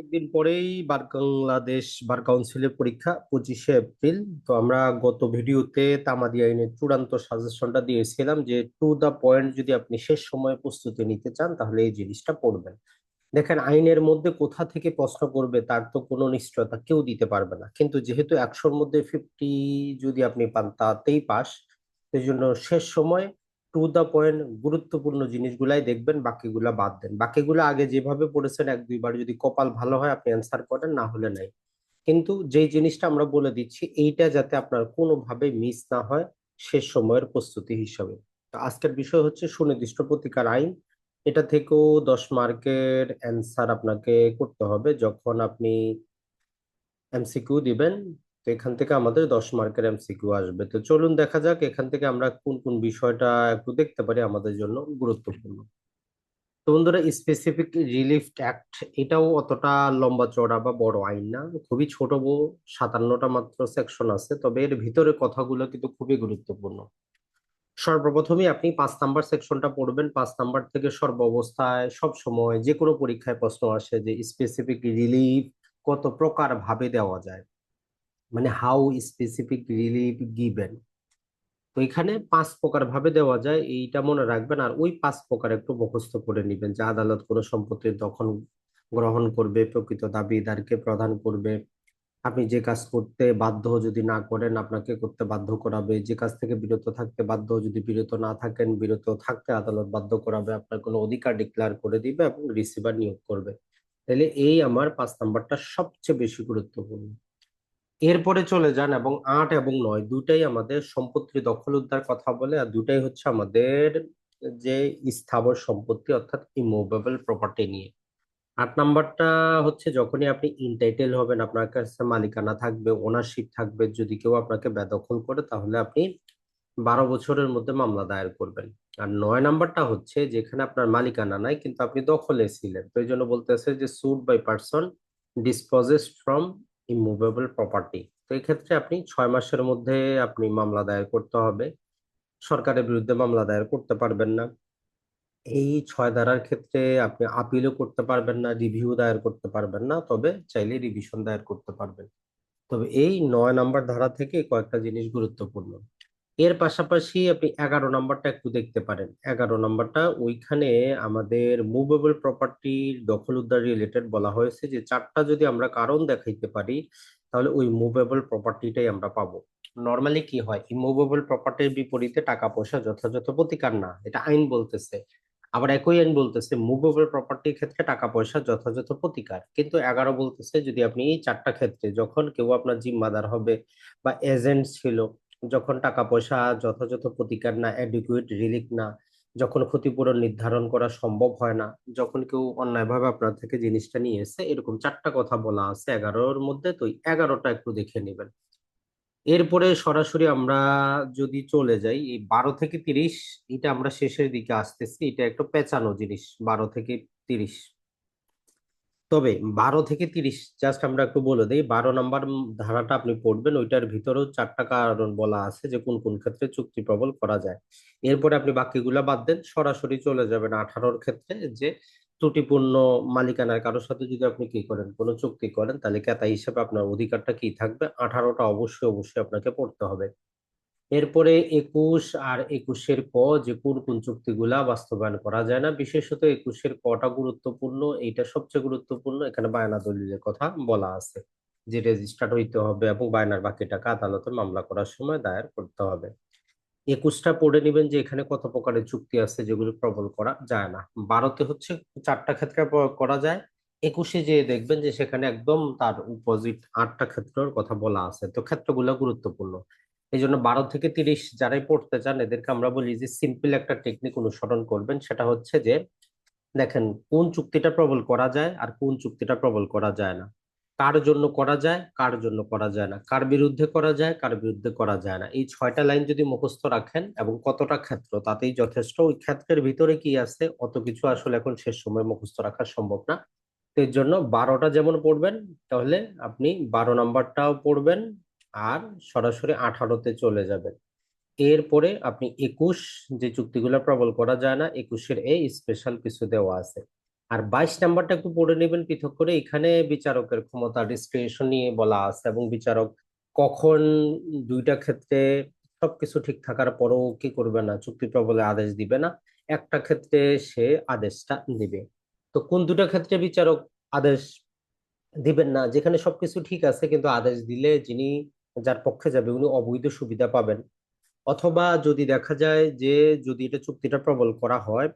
কয়েকদিন পরেই বার বাংলাদেশ বার কাউন্সিলের পরীক্ষা, পঁচিশে এপ্রিল। তো আমরা গত ভিডিওতে তামাদি আইনের চূড়ান্ত সাজেশনটা দিয়েছিলাম যে টু দা পয়েন্ট যদি আপনি শেষ সময়ে প্রস্তুতি নিতে চান, তাহলে এই জিনিসটা পড়বেন। দেখেন, আইনের মধ্যে কোথা থেকে প্রশ্ন করবে তার তো কোনো নিশ্চয়তা কেউ দিতে পারবে না। কিন্তু যেহেতু একশোর মধ্যে ফিফটি যদি আপনি পান, তাতেই পাস। সেই জন্য শেষ সময় টু দা পয়েন্ট গুরুত্বপূর্ণ জিনিসগুলাই দেখবেন, বাকিগুলা বাদ দেন। বাকিগুলো আগে যেভাবে পড়েছেন এক দুইবার যদি কপাল ভালো হয়, আপনি অ্যান্সার করেন, না হলে নাই। কিন্তু যেই জিনিসটা আমরা বলে দিচ্ছি, এইটা যাতে আপনার কোনোভাবে মিস না হয় শেষ সময়ের প্রস্তুতি হিসাবে। তো আজকের বিষয় হচ্ছে সুনির্দিষ্ট প্রতিকার আইন। এটা থেকেও দশ মার্কের অ্যান্সার আপনাকে করতে হবে। যখন আপনি এমসিকিউ দিবেন তো এখান থেকে আমাদের দশ মার্কের এমসিকিউ আসবে। তো চলুন দেখা যাক এখান থেকে আমরা কোন কোন বিষয়টা একটু দেখতে পারি আমাদের জন্য গুরুত্বপূর্ণ। তো বন্ধুরা স্পেসিফিক রিলিফ অ্যাক্ট এটাও অতটা লম্বা চড়া বা বড় আইন না, খুবই ছোট সাতান্নটা মাত্র সেকশন আছে, তবে এর ভিতরে কথাগুলো কিন্তু খুবই গুরুত্বপূর্ণ। সর্বপ্রথমে আপনি পাঁচ নাম্বার সেকশনটা পড়বেন, পাঁচ নাম্বার থেকে সর্ব অবস্থায় সব সময় যে কোনো পরীক্ষায় প্রশ্ন আসে যে স্পেসিফিক রিলিফ কত প্রকার ভাবে দেওয়া যায়। মানে হাউ স্পেসিফিক রিলিফ গিভেন তো এখানে পাঁচ প্রকার ভাবে দেওয়া যায়, এইটা মনে রাখবেন। আর ওই পাঁচ প্রকার একটু মুখস্থ করে নেবেন যে আদালত কোনো সম্পত্তির দখল গ্রহণ করবে, প্রকৃত দাবিদারকে প্রদান করবে। আপনি যে কাজ করতে বাধ্য যদি না করেন, আপনাকে করতে বাধ্য করাবে। যে কাজ থেকে বিরত থাকতে বাধ্য যদি বিরত না থাকেন, বিরত থাকতে আদালত বাধ্য করাবে। আপনার কোনো অধিকার ডিক্লেয়ার করে দিবে এবং রিসিভার নিয়োগ করবে। তাহলে এই আমার পাঁচ নাম্বারটা সবচেয়ে বেশি গুরুত্বপূর্ণ। এরপরে চলে যান এবং আট এবং নয় দুটাই আমাদের সম্পত্তি দখল উদ্ধার কথা বলে আর দুটাই হচ্ছে আমাদের যে স্থাবর সম্পত্তি অর্থাৎ ইমুভেবল প্রপার্টি নিয়ে। আট নাম্বারটা হচ্ছে যখনই আপনি ইনটাইটেল হবেন, আপনার কাছে মালিকানা থাকবে ওনারশিপ থাকবে, যদি কেউ আপনাকে বেদখল করে তাহলে আপনি বারো বছরের মধ্যে মামলা দায়ের করবেন। আর নয় নাম্বারটা হচ্ছে যেখানে আপনার মালিকানা নাই কিন্তু আপনি দখলে ছিলেন। তো এই জন্য বলতেছে যে suit by person disposes from immovable property তো এক্ষেত্রে ক্ষেত্রে আপনি ছয় মাসের মধ্যে আপনি মামলা দায়ের করতে হবে। সরকারের বিরুদ্ধে মামলা দায়ের করতে পারবেন না। এই ছয় ধারার ক্ষেত্রে আপনি আপিলও করতে পারবেন না রিভিউ দায়ের করতে পারবেন না, তবে চাইলে রিভিশন দায়ের করতে পারবেন। তবে এই নয় নাম্বার ধারা থেকে কয়েকটা জিনিস গুরুত্বপূর্ণ। এর পাশাপাশি আপনি এগারো নাম্বারটা একটু দেখতে পারেন। এগারো নাম্বারটা ওইখানে আমাদের মুভেবল প্রপার্টির দখল উদ্ধার রিলেটেড বলা হয়েছে যে চারটা যদি আমরা কারণ দেখাইতে পারি, তাহলে ওই মুভেবল প্রপার্টিটাই আমরা পাবো। নর্মালি কি হয়? ইমুভেবল প্রপার্টির বিপরীতে টাকা পয়সা যথাযথ প্রতিকার না, এটা আইন বলতেছে। আবার একই আইন বলতেছে মুভেবল প্রপার্টির ক্ষেত্রে টাকা পয়সা যথাযথ প্রতিকার। কিন্তু এগারো বলতেছে যদি আপনি এই চারটা ক্ষেত্রে, যখন কেউ আপনার জিম্মাদার হবে বা এজেন্ট ছিল যখন টাকা পয়সা যথাযথ প্রতিকার না অ্যাডিকুয়েট রিলিফ না, যখন ক্ষতিপূরণ নির্ধারণ করা সম্ভব হয় না, যখন কেউ অন্যায়ভাবে আপনার থেকে জিনিসটা নিয়ে এসে এরকম চারটা কথা বলা আছে এগারোর মধ্যে, তো এগারোটা একটু দেখে নেবেন। এরপরে সরাসরি আমরা যদি চলে যাই, এই বারো থেকে তিরিশ, এটা আমরা শেষের দিকে আসতেছি, এটা একটু পেঁচানো জিনিস, বারো থেকে তিরিশ। তবে বারো থেকে তিরিশ জাস্ট আমরা একটু বলে দিই, বারো নাম্বার ধারাটা আপনি পড়বেন, ওইটার ভিতরেও চারটা কারণ বলা আছে যে কোন কোন ক্ষেত্রে চুক্তি প্রবল করা যায়। এরপরে আপনি বাকিগুলা বাদ দেন, সরাসরি চলে যাবেন আঠারোর ক্ষেত্রে যে ত্রুটিপূর্ণ মালিকানার কারোর সাথে যদি আপনি কি করেন, কোনো চুক্তি করেন, তাহলে ক্রেতা হিসেবে আপনার অধিকারটা কি থাকবে? আঠারোটা অবশ্যই অবশ্যই আপনাকে পড়তে হবে। এরপরে একুশ আর একুশের ক, যে কোন কোন চুক্তিগুলা বাস্তবায়ন করা যায় না, বিশেষত একুশের কটা গুরুত্বপূর্ণ, এইটা সবচেয়ে গুরুত্বপূর্ণ, এখানে বায়না দলিলের কথা বলা আছে। যে রেজিস্টার্ড হইতে হবে এবং বায়নার বাকি টাকা আদালতে মামলা করার সময় দায়ের করতে হবে। একুশটা পড়ে নেবেন যে এখানে কত প্রকারের চুক্তি আছে, যেগুলো প্রবল করা যায় না। বারোতে হচ্ছে চারটা ক্ষেত্রে প্রয়োগ করা যায়। একুশে যে দেখবেন যে সেখানে একদম তার উপজিট আটটা ক্ষেত্রের কথা বলা আছে। তো ক্ষেত্রগুলো গুরুত্বপূর্ণ। এই জন্য বারো থেকে তিরিশ যারাই পড়তে চান, এদেরকে আমরা বলি যে সিম্পল একটা টেকনিক অনুসরণ করবেন। সেটা হচ্ছে যে, দেখেন কোন চুক্তিটা প্রবল করা যায় আর কোন চুক্তিটা প্রবল করা যায় না। কার জন্য করা যায়, কার জন্য করা যায় না। কার বিরুদ্ধে করা যায়, কার বিরুদ্ধে করা যায় না। এই ছয়টা লাইন যদি মুখস্থ রাখেন এবং কতটা ক্ষেত্র, তাতেই যথেষ্ট। ওই ক্ষেত্রের ভিতরে কি আছে, অত কিছু আসলে এখন শেষ সময় মুখস্থ রাখা সম্ভব না। এর জন্য বারোটা যেমন পড়বেন, তাহলে আপনি বারো নাম্বারটাও পড়বেন আর সরাসরি আঠারোতে চলে যাবেন। এরপরে আপনি একুশ, যে চুক্তিগুলো প্রবল করা যায় না, একুশের এই স্পেশাল কিছু দেওয়া আছে। আর বাইশ নাম্বারটা একটু পড়ে নেবেন পৃথক করে, এখানে বিচারকের ক্ষমতা ডিসক্রিপশন নিয়ে বলা আছে এবং বিচারক কখন দুইটা ক্ষেত্রে সবকিছু ঠিক থাকার পরও কি করবে না, চুক্তি প্রবলে আদেশ দিবে না, একটা ক্ষেত্রে সে আদেশটা দিবে তো কোন দুটা ক্ষেত্রে বিচারক আদেশ দিবেন না, যেখানে সবকিছু ঠিক আছে, কিন্তু আদেশ দিলে যিনি যার পক্ষে যাবে, উনি অবৈধ সুবিধা পাবেন। অথবা যদি দেখা যায় যে যদি এটা চুক্তিটা প্রবল করা হয়,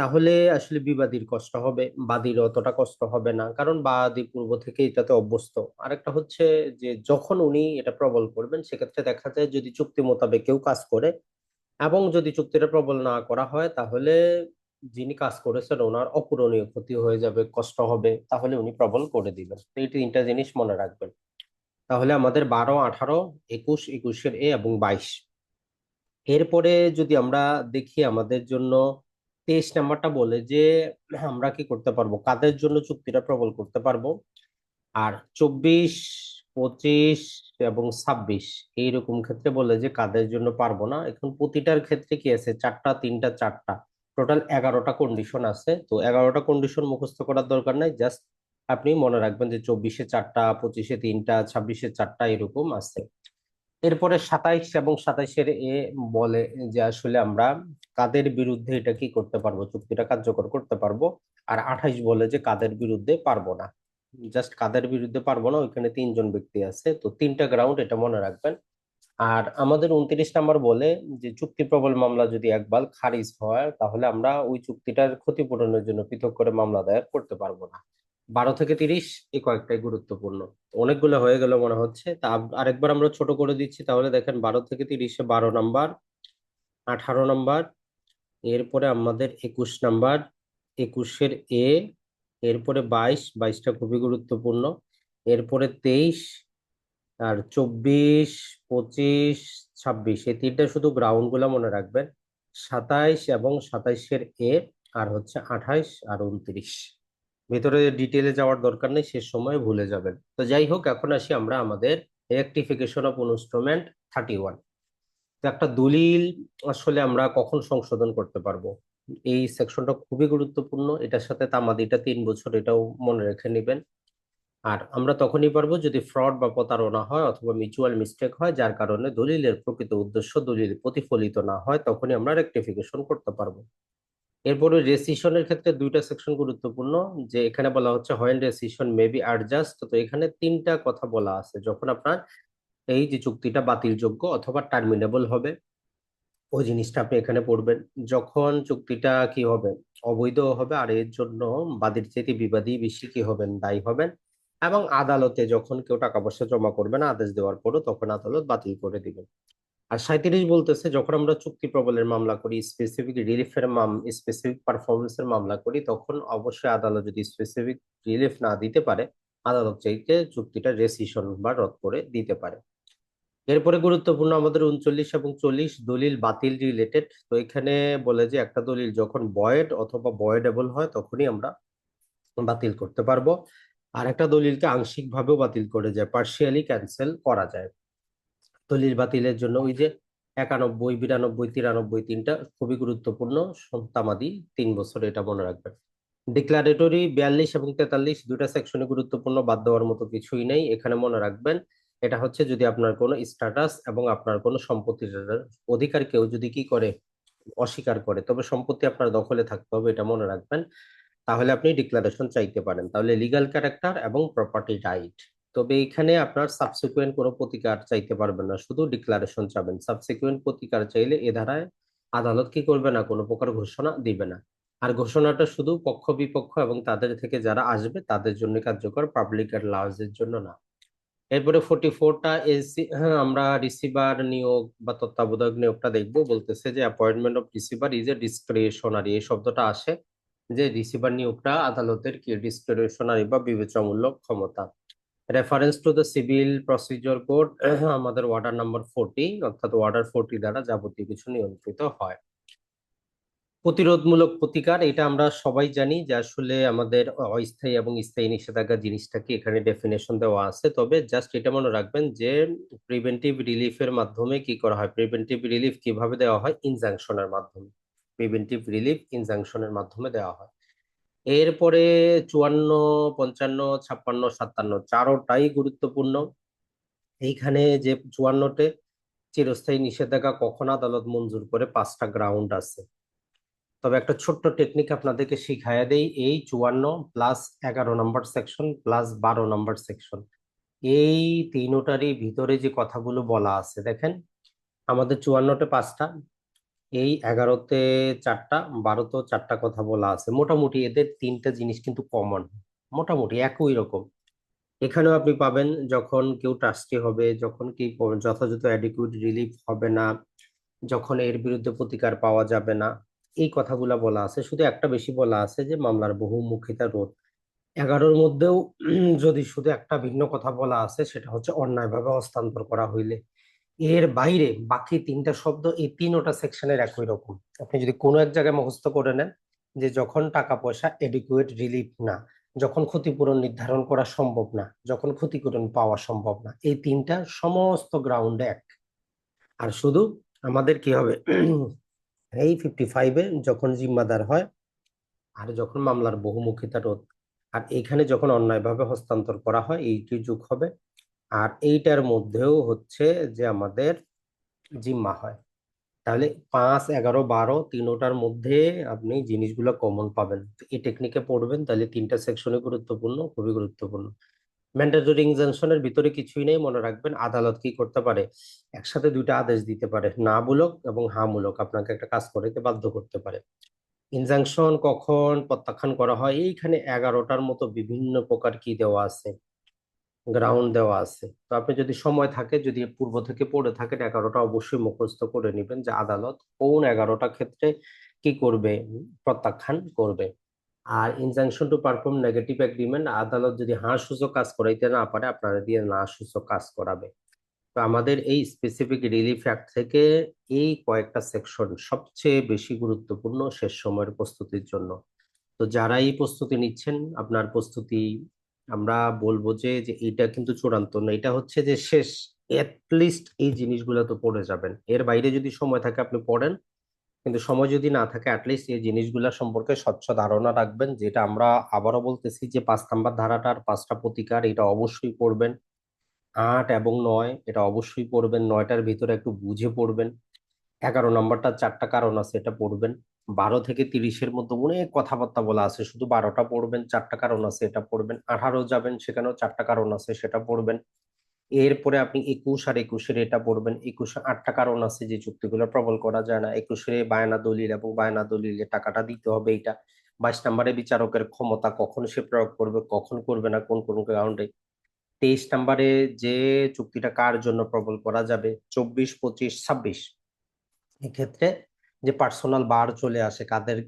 তাহলে আসলে বিবাদীর কষ্ট হবে, বাদীর অতটা কষ্ট হবে না। কারণ বাদী পূর্ব থেকে এটাতে অভ্যস্ত। আরেকটা হচ্ছে যে যখন উনি এটা প্রবল করবেন, সেক্ষেত্রে দেখা যায় যদি চুক্তি মোতাবেক কেউ কাজ করে এবং যদি চুক্তিটা প্রবল না করা হয়, তাহলে যিনি কাজ করেছেন ওনার অপূরণীয় ক্ষতি হয়ে যাবে, কষ্ট হবে, তাহলে উনি প্রবল করে দিবেন। তো এই তিনটা জিনিস মনে রাখবেন। তাহলে আমাদের বারো, আঠারো, একুশ, একুশের এ এবং বাইশ। এরপরে যদি আমরা দেখি আমাদের জন্য তেইশ নাম্বারটা বলে যে আমরা কি করতে পারব? কাদের জন্য চুক্তিটা প্রবল করতে পারব? আর চব্বিশ, পঁচিশ এবং ছাব্বিশ এইরকম ক্ষেত্রে বলে যে কাদের জন্য পারব না। এখন প্রতিটার ক্ষেত্রে কি আছে? চারটা, তিনটা, চারটা। টোটাল এগারোটা কন্ডিশন আছে। তো এগারোটা কন্ডিশন মুখস্থ করার দরকার নাই। জাস্ট আপনি মনে রাখবেন যে চব্বিশে চারটা, পঁচিশে তিনটা, ছাব্বিশে চারটা এরকম আছে। এরপরে সাতাইশ এবং সাতাইশের এ বলে যে আসলে আমরা কাদের বিরুদ্ধে এটা কি করতে পারব, চুক্তিটা কার্যকর করতে পারব, আর আঠাইশ বলে যে কাদের বিরুদ্ধে পারব না। জাস্ট কাদের বিরুদ্ধে পারব না, ওইখানে তিনজন ব্যক্তি আছে। তো তিনটা গ্রাউন্ড এটা মনে রাখবেন। আর আমাদের উনত্রিশ নাম্বার বলে যে চুক্তি প্রবল মামলা যদি একবার খারিজ হয়, তাহলে আমরা ওই চুক্তিটার ক্ষতিপূরণের জন্য পৃথক করে মামলা দায়ের করতে পারব না। বারো থেকে তিরিশ এই কয়েকটাই গুরুত্বপূর্ণ। অনেকগুলো হয়ে গেল মনে হচ্ছে। তা আরেকবার আমরা ছোট করে দিচ্ছি, তাহলে দেখেন বারো থেকে তিরিশে বারো নাম্বার, আঠারো নাম্বার, এরপরে আমাদের একুশ নাম্বার, একুশের এ, এরপরে বাইশ, বাইশটা খুবই গুরুত্বপূর্ণ, এরপরে তেইশ, আর চব্বিশ, পঁচিশ, ছাব্বিশ, এই তিনটা শুধু গ্রাউন্ডগুলা মনে রাখবেন, সাতাইশ এবং সাতাইশের এ, আর হচ্ছে আঠাইশ আর উনত্রিশ। ভেতরে ডিটেলে যাওয়ার দরকার নেই, শেষ সময় ভুলে যাবেন। তো যাই হোক, এখন আসি আমরা আমাদের rectification of instrument thirty one তো একটা দলিল আসলে আমরা কখন সংশোধন করতে পারব? এই সেকশনটা খুবই গুরুত্বপূর্ণ, এটার সাথে তামাদিটা তিন বছর এটাও মনে রেখে নেবেন। আর আমরা তখনই পারব যদি ফ্রড বা প্রতারণা হয় অথবা মিউচুয়াল মিস্টেক হয়, যার কারণে দলিলের প্রকৃত উদ্দেশ্য দলিল প্রতিফলিত না হয়, তখনই আমরা রেকটিফিকেশন করতে পারব। এরপরে রেসিশনের ক্ষেত্রে দুইটা সেকশন গুরুত্বপূর্ণ, যে এখানে বলা হচ্ছে when rescission may be adjusted তো এখানে তিনটা কথা বলা আছে। যখন আপনার এই যে চুক্তিটা বাতিলযোগ্য অথবা টার্মিনেবল হবে, ওই জিনিসটা আপনি এখানে পড়বেন। যখন চুক্তিটা কি হবে? অবৈধ হবে, আর এর জন্য বাদীর চাইতে বিবাদী বেশি কি হবেন? দায়ী হবেন। এবং আদালতে যখন কেউ টাকা পয়সা জমা করবে না, আদেশ দেওয়ার পরও তখন আদালত বাতিল করে দিবেন। আর সাঁত্রিশ বলতেছে, যখন আমরা চুক্তি প্রবলের মামলা করি স্পেসিফিক রিলিফের মাম স্পেসিফিক পারফরমেন্সের মামলা করি, তখন অবশ্যই আদালত যদি স্পেসিফিক রিলিফ না দিতে পারে, আদালত চাইতে চুক্তিটা রেসিশন বা রদ করে দিতে পারে। এরপরে গুরুত্বপূর্ণ আমাদের উনচল্লিশ এবং চল্লিশ দলিল বাতিল রিলেটেড তো এখানে বলে যে একটা দলিল যখন বয়েড অথবা বয়েডেবল হয়, তখনই আমরা বাতিল করতে পারব। আর একটা দলিলকে আংশিকভাবেও বাতিল করে যায় পার্শিয়ালি ক্যান্সেল করা যায়। দলিল বাতিলের জন্য ওই যে একানব্বই, বিরানব্বই, তিরানব্বই তিনটা খুবই গুরুত্বপূর্ণ সন্তামাদি তিন বছর এটা মনে রাখবেন। ডিক্লারেটরি বিয়াল্লিশ এবং তেতাল্লিশ দুটা সেকশনে গুরুত্বপূর্ণ, বাদ দেওয়ার মতো কিছুই নেই। এখানে মনে রাখবেন, এটা হচ্ছে যদি আপনার কোনো স্ট্যাটাস এবং আপনার কোনো সম্পত্তির অধিকার কেউ যদি কি করে অস্বীকার করে, তবে সম্পত্তি আপনার দখলে থাকতে হবে এটা মনে রাখবেন। তাহলে আপনি ডিক্লারেশন চাইতে পারেন। তাহলে লিগাল ক্যারেক্টার এবং প্রপার্টি রাইট তবে এখানে আপনার সাবসিকুয়েন্ট কোনো প্রতিকার চাইতে পারবেন না, শুধু ডিক্লারেশন চাবেন। সাবসিকুয়েন্ট প্রতিকার চাইলে এ ধারায় আদালত কি করবে না, কোনো প্রকার ঘোষণা দিবে না। আর ঘোষণাটা শুধু পক্ষ বিপক্ষ এবং তাদের থেকে যারা আসবে, তাদের জন্য কার্যকর পাবলিক আর লার্জের জন্য না। এরপরে ফোর্টি ফোরটা এসি হ্যাঁ আমরা রিসিভার নিয়োগ বা তত্ত্বাবধায়ক নিয়োগটা দেখব। বলতেছে যে appointment of receiver is a discretionary এই শব্দটা আসে যে রিসিভার নিয়োগটা আদালতের কি ডিসক্রিশনারি বা বিবেচনামূলক ক্ষমতা। Reference to the civil procedure code আমাদের ওয়ার্ডার নাম্বার ফোরটি অর্থাৎ ওয়ার্ডার ফোরটি দ্বারা যাবতীয় কিছু নিয়ন্ত্রিত হয়। প্রতিরোধমূলক প্রতিকার, এটা আমরা সবাই জানি যে আসলে আমাদের অস্থায়ী এবং স্থায়ী নিষেধাজ্ঞা জিনিসটাকে এখানে ডেফিনেশন দেওয়া আছে। তবে জাস্ট এটা মনে রাখবেন যে প্রিভেন্টিভ রিলিফের মাধ্যমে কি করা হয়? প্রিভেন্টিভ রিলিফ কীভাবে দেওয়া হয়? ইনজাংশনের মাধ্যমে। প্রিভেন্টিভ রিলিফ ইনজাংশনের মাধ্যমে দেওয়া হয়। এরপরে চুয়ান্ন, পঞ্চান্ন, ছাপ্পান্ন, সাতান্ন, চারোটাই গুরুত্বপূর্ণ। এইখানে যে চুয়ান্নতে চিরস্থায়ী নিষেধাজ্ঞা কখন আদালত মঞ্জুর করে? পাঁচটা গ্রাউন্ড আছে। তবে একটা ছোট্ট টেকনিক আপনাদেরকে শিখাইয়া দেই। এই চুয়ান্ন প্লাস এগারো নম্বর সেকশন প্লাস বারো নম্বর সেকশন এই তিনোটারই ভিতরে যে কথাগুলো বলা আছে, দেখেন, আমাদের চুয়ান্নতে পাঁচটা। এই এগারোতে চারটা, বারোতেও চারটা কথা বলা আছে। মোটামুটি এদের তিনটা জিনিস কিন্তু কমন মোটামুটি একই রকম। এখানেও আপনি পাবেন যখন কেউ ট্রাস্টি হবে, যখন কি যথাযথ অ্যাডিকুইট রিলিফ হবে না, যখন এর বিরুদ্ধে প্রতিকার পাওয়া যাবে না, এই কথাগুলা বলা আছে। শুধু একটা বেশি বলা আছে যে, মামলার বহুমুখিতা রোধ। এগারোর মধ্যেও যদি শুধু একটা ভিন্ন কথা বলা আছে, সেটা হচ্ছে অন্যায়ভাবে হস্তান্তর করা হইলে। এর বাইরে বাকি তিনটা শব্দ এই তিনটা সেকশনের একই রকম। আপনি যদি কোনো এক জায়গায় মুখস্থ করে নেন যে যখন টাকা পয়সা এডিকুয়েট রিলিফ না, যখন ক্ষতিপূরণ নির্ধারণ করা সম্ভব না, যখন ক্ষতিপূরণ পাওয়া সম্ভব না, এই তিনটা সমস্ত গ্রাউন্ড এক। আর শুধু আমাদের কি হবে? এই ফিফটি ফাইভে যখন জিম্মাদার হয়, আর যখন মামলার বহুমুখিতা রোধ, আর এখানে যখন অন্যায়ভাবে হস্তান্তর করা হয়, এইটি যুগ হবে। আর এইটার মধ্যেও হচ্ছে যে আমাদের জিম্মা হয়। তাহলে পাঁচ, এগারো, বারো তিনোটার মধ্যে আপনি জিনিসগুলো কমন পাবেন। এই টেকনিকে পড়বেন, তাহলে তিনটা সেকশনে গুরুত্বপূর্ণ, খুবই গুরুত্বপূর্ণ। ম্যান্ডেটরি ইনজাংশনের ভিতরে কিছুই নেই, মনে রাখবেন, আদালত কি করতে পারে? একসাথে দুইটা আদেশ দিতে পারে না মূলক এবং হা মূলক আপনাকে একটা কাজ করতে বাধ্য করতে পারে। ইনজাংশন কখন প্রত্যাখ্যান করা হয়? এইখানে এগারোটার মতো বিভিন্ন প্রকার কি দেওয়া আছে? গ্রাউন্ড দেওয়া আছে। তো আপনি যদি সময় থাকে, যদি পূর্ব থেকে পড়ে থাকেন, এগারোটা অবশ্যই মুখস্থ করে নেবেন যে আদালত কোন এগারোটা ক্ষেত্রে কি করবে, প্রত্যাখ্যান করবে। আর injunction to perform negative agreement আদালত যদি হাঁ সূচক কাজ করাইতে না পারে, আপনারা দিয়ে না সূচক কাজ করাবে। তো আমাদের এই স্পেসিফিক রিলিফ অ্যাক্ট থেকে এই কয়েকটা সেকশন সবচেয়ে বেশি গুরুত্বপূর্ণ শেষ সময়ের প্রস্তুতির জন্য। তো যারা এই প্রস্তুতি নিচ্ছেন, আপনার প্রস্তুতি আমরা বলব যে এইটা কিন্তু চূড়ান্ত না এটা হচ্ছে যে শেষ লিস্ট এই জিনিসগুলো তো পড়ে যাবেন। এর বাইরে যদি সময় থাকে আপনি পড়েন, কিন্তু সময় যদি না থাকে অ্যাটলিস্ট এই জিনিসগুলো সম্পর্কে স্বচ্ছ ধারণা রাখবেন, যেটা আমরা আবারও বলতেছি যে পাঁচ নাম্বার ধারাটার পাঁচটা প্রতিকার, এটা অবশ্যই পড়বেন। আট এবং নয়, এটা অবশ্যই পড়বেন। নয়টার ভিতরে একটু বুঝে পড়বেন। এগারো নম্বরটা চারটা কারণ আছে, এটা পড়বেন। বারো থেকে তিরিশের মধ্যে অনেক কথাবার্তা বলা আছে। শুধু বারোটা পড়বেন, চারটা কারণ আছে, এটা পড়বেন। আঠারো যাবেন, সেখানেও চারটা কারণ আছে, সেটা পড়বেন। এরপরে আপনি একুশ আর একুশের এটা পড়বেন। একুশে আটটা কারণ আছে যে চুক্তিগুলো প্রবল করা যায় না। একুশে বায়না দলিল এবং বায়না দলিলে টাকাটা দিতে হবে এটা। বাইশ নম্বরে বিচারকের ক্ষমতা কখন সে প্রয়োগ করবে, কখন করবে না, কোন কোন গ্রাউন্ডে তেইশ নম্বরে যে চুক্তিটা কার জন্য প্রবল করা যাবে? চব্বিশ, পঁচিশ, ছাব্বিশ। এক্ষেত্রে যে পার্সোনাল বার চলে আসে, কাদের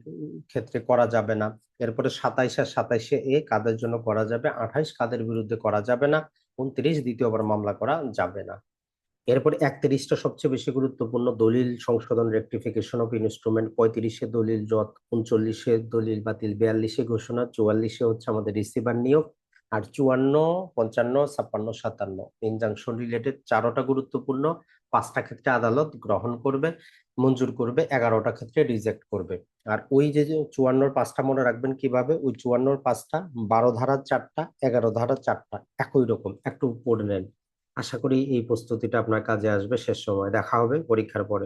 ক্ষেত্রে করা যাবে না। এরপরে সাতাইশ আর সাতাইশে এ কাদের জন্য করা যাবে, আঠাইশ কাদের বিরুদ্ধে করা যাবে না, উনত্রিশ দ্বিতীয়বার মামলা করা যাবে না। এরপর একত্রিশটা সবচেয়ে বেশি গুরুত্বপূর্ণ, দলিল সংশোধন রেকটিফিকেশন অফ ইনস্ট্রুমেন্ট পঁয়ত্রিশে দলিল জত উনচল্লিশে দলিল বাতিল, বিয়াল্লিশে ঘোষণা, চুয়াল্লিশে হচ্ছে আমাদের রিসিভার নিয়োগ আর চুয়ান্ন, পঞ্চান্ন, ছাপ্পান্ন, সাতান্ন। ইনজাংশন রিলেটেড চারোটা গুরুত্বপূর্ণ, পাঁচটা ক্ষেত্রে আদালত গ্রহণ করবে, মঞ্জুর করবে, এগারোটা ক্ষেত্রে রিজেক্ট করবে। আর ওই যে চুয়ান্নর পাঁচটা মনে রাখবেন কীভাবে? ওই চুয়ান্নর পাঁচটা, বারো ধারার চারটা, এগারো ধারার চারটা, একই রকম, একটু পড়ে নেন। আশা করি এই প্রস্তুতিটা আপনার কাজে আসবে। শেষ সময়, দেখা হবে পরীক্ষার পরে।